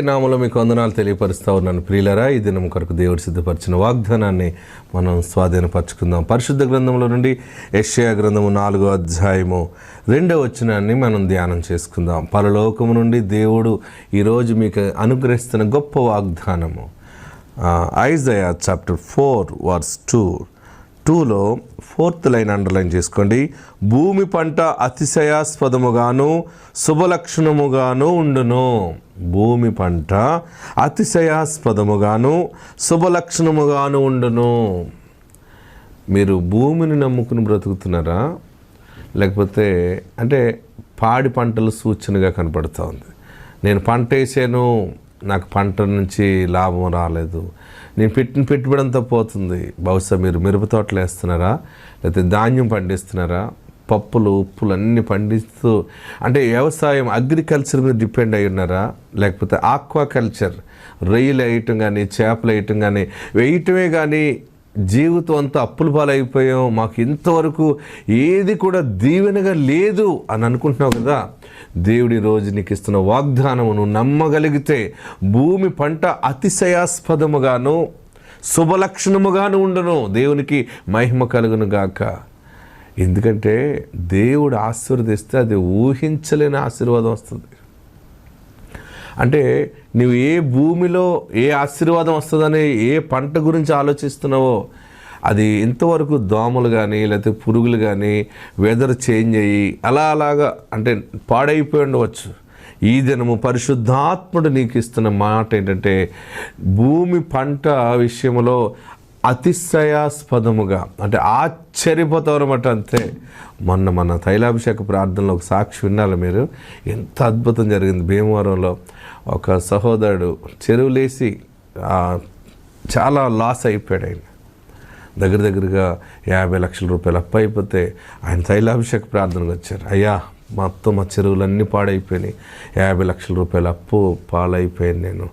నామలో మీకు వందనాలు తెలియపరుస్తా ఉన్నాను. ప్రియులరా ఈ దినం కొరకు దేవుడు సిద్ధపరిచిన వాగ్దానాన్ని మనం స్వాధీనపరచుకుందాం. పరిశుద్ధ గ్రంథంలో నుండి యెషయా గ్రంథము నాలుగో అధ్యాయము రెండో వచనాన్ని మనం ధ్యానం చేసుకుందాం. పరలోకము నుండి దేవుడు ఈరోజు మీకు అనుగ్రహిస్తున్న గొప్ప వాగ్దానము. Isaiah chapter four verse two. టూలో ఫోర్త్ లైన్ అండర్లైన్ చేసుకోండి. భూమి పంట అతిశయాస్పదముగాను శుభలక్షణముగాను ఉండును. భూమి పంట అతిశయాస్పదముగాను శుభలక్షణముగాను ఉండును. మీరు భూమిని నమ్ముకుని బ్రతుకుతున్నారా? లేకపోతే అంటే పాడి పంటలు సూచనగా కనపడుతూ ఉంది. నేను పంట వేసాను. నాకు పంట నుంచి లాభం రాలేదు. నేను పెట్టిన పెట్టుబడి అంతా పోతుంది. బహుశా మీరు మిరప తోటలు వేస్తున్నారా? లేకపోతే ధాన్యం పండిస్తున్నారా? పప్పులు ఉప్పులు అన్నీ పండిస్తూ అంటే వ్యవసాయం అగ్రికల్చర్ మీద డిపెండ్ అయి ఉన్నారా? లేకపోతే ఆక్వాకల్చర్ రొయ్యలు వేయటం కానీ చేపలు వేయటం కానీ వేయటమే కానీ జీవితం అంతా అప్పుల పాలైపోయాం. మాకు ఇంతవరకు ఏది కూడా దీవెనగా లేదు అని అనుకుంటున్నావు కదా? దేవుడి రోజు నీకు ఇస్తున్న వాగ్దానమును నమ్మగలిగితే భూమి పంట అతిశయాస్పదముగాను శుభలక్షణముగాను ఉండను. దేవునికి మహిమ కలుగును గాక. ఎందుకంటే దేవుడు ఆశీర్వదిస్తే అది ఊహించలేని ఆశీర్వాదం వస్తుంది. అంటే నువ్వు ఏ భూమిలో ఏ ఆశీర్వాదం వస్తుందని ఏ పంట గురించి ఆలోచిస్తున్నావో అది ఇంతవరకు దోమలు కానీ లేకపోతే పురుగులు కానీ వెదర్ చేంజ్ అయ్యి అలా అలాగా అంటే పాడైపోయి ఉండవచ్చు. ఈ దినము పరిశుద్ధాత్ముడు నీకు ఇస్తున్న మాట ఏంటంటే భూమి పంట విషయంలో అతిశయాస్పదముగా అంటే ఆశ్చర్యపోతారు అనమాట అంతే. మొన్న మన తైలాభిషేక ప్రార్థనలో ఒక సాక్షి విన్నారు మీరు? ఎంత అద్భుతం జరిగింది. భీమవరంలో ఒక సహోదరుడు చెరువులేసి చాలా లాస్ అయిపోయాడు ఆయన. దగ్గర దగ్గరగా యాభై లక్షల రూపాయలు అప్పు అయిపోతే ఆయన తైలాభిషేక ప్రార్థనకు వచ్చారు. అయ్యా మొత్తం మా చెరువులన్నీ పాడైపోయినాయి. యాభై లక్షల రూపాయల అప్పు పాలైపోయాను నేను.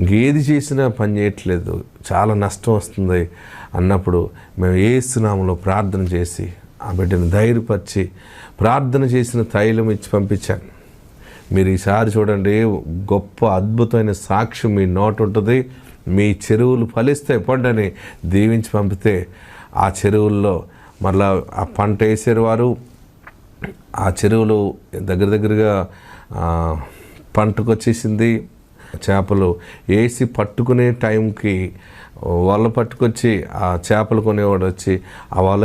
ఇంకేది చేసినా పని చేయట్లేదు. చాలా నష్టం వస్తుంది అన్నప్పుడు మేము ఏ సునామంలో ప్రార్థన చేసి ఆ బిడ్డను ధైర్యపరిచి ప్రార్థన చేసిన తైలం ఇచ్చి పంపించాను. మీరు ఈసారి చూడండి గొప్ప అద్భుతమైన సాక్ష్యం మీ నోటు ఉంటుంది. మీ చెరువులు ఫలిస్తే పండని దీవించి పంపితే ఆ చెరువుల్లో మళ్ళా ఆ పంట వేసేవారు వారు ఆ చెరువులు దగ్గర దగ్గరగా పంటకొచ్చేసింది. పంటకు వచ్చేసింది చేపలు వేసి పట్టుకునే టైంకి వల పట్టుకొచ్చి ఆ చేపలు కొనేవాడు వచ్చి ఆ వల